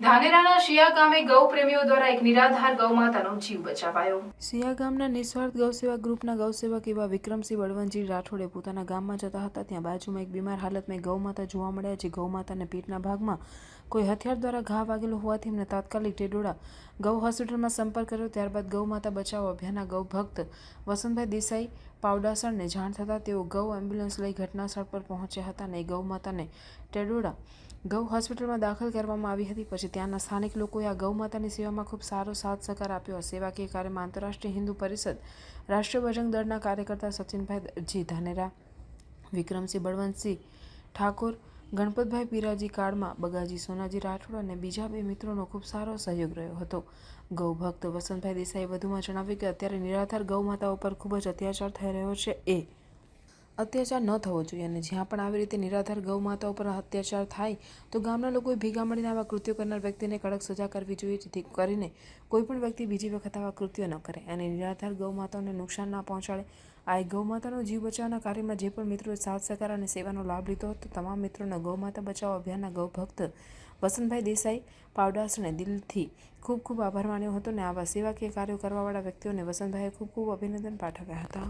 ધાનેરાના ગૌ ગૌ માતાનો ગૌસેવા ગ્રુપના ગૌસેવક એવા વિક્રમસિંહ બળવંતજી રાઠોડે પોતાના ગામમાં જતા હતા. ત્યાં બાજુમાં એક બીમાર હાલતમાં એક ગૌમાતા જોવા મળ્યા જે ગૌમાતાને પીઠના ભાગમાં કોઈ હથિયાર દ્વારા ઘા વાગેલો હોવાથી એમને તાત્કાલિક ટેડોળા ગૌ હોસ્પિટલમાં સંપર્ક કર્યો. ત્યારબાદ ગૌમાતા બચાવ અભિયાનના ગૌ ભક્ત વસંતભાઈ દેસાઈ પાવડાસણને જાણ થતાં તેઓ ગૌ એમ્બ્યુલન્સ લઈ ઘટનાસ્થળ પર પહોંચ્યા હતા અને ગૌમાતાને ટેડોળા ગૌ હોસ્પિટલમાં દાખલ કરવામાં આવી હતી. પછી ત્યાંના સ્થાનિક લોકોએ આ ગૌમાતાની સેવામાં ખૂબ સારો સાથ સહકાર આપ્યો સેવાકીય કાર્યમાં આંતરરાષ્ટ્રીય હિન્દુ પરિષદ, રાષ્ટ્રીય બજરંગ દળના કાર્યકર્તા સચિનભાઈ જી ધાનેરા, વિક્રમસિંહ બળવંતસિંહ ઠાકોર, ગણપતભાઈ પીરાજી કાળમાં, બગાજી સોનાજી રાઠોડ અને બીજા બે મિત્રોનો ખૂબ સારો સહયોગ રહ્યો હતો. ગૌ ભક્ત વસંતભાઈ દેસાઈએ વધુમાં જણાવ્યું કે અત્યારે નિરાધાર ગૌમાતા ઉપર ખૂબ જ અત્યાચાર થઈ રહ્યો છે. એ અત્યાચાર ન થવો જોઈએ અને જ્યાં પણ આવી રીતે નિરાધાર ગૌ માતા પર અત્યાચાર થાય, તો ગામના લોકોએ ભેગા મળીને આવા કૃત્યો કરનાર વ્યક્તિને કડક સજા કરવી જોઈએ, જેથી કરીને કોઈ પણ વ્યક્તિ બીજી વખત આવા કૃત્યો ન કરે અને નિરાધાર ગૌ માતાઓને નુકસાન ના પહોંચાડે. આ ગૌ માતાનો જીવ બચાવવાના કાર્યમાં જે પણ મિત્રોએ સાથ સહકાર અને સેવાનો લાભ લીધો હતો, તમામ મિત્રોને ગૌ માતા બચાવ અભિયાનના ગૌ ભક્ત વસંતભાઈ દેસાઈ પાવડાસને દિલથી ખૂબ ખૂબ આભાર માન્યો હતો અને આવા સેવાકીય કાર્યો કરવાવાળા વ્યક્તિઓને વસંતભાઈએ ખૂબ ખૂબ અભિનંદન પાઠવ્યા હતા.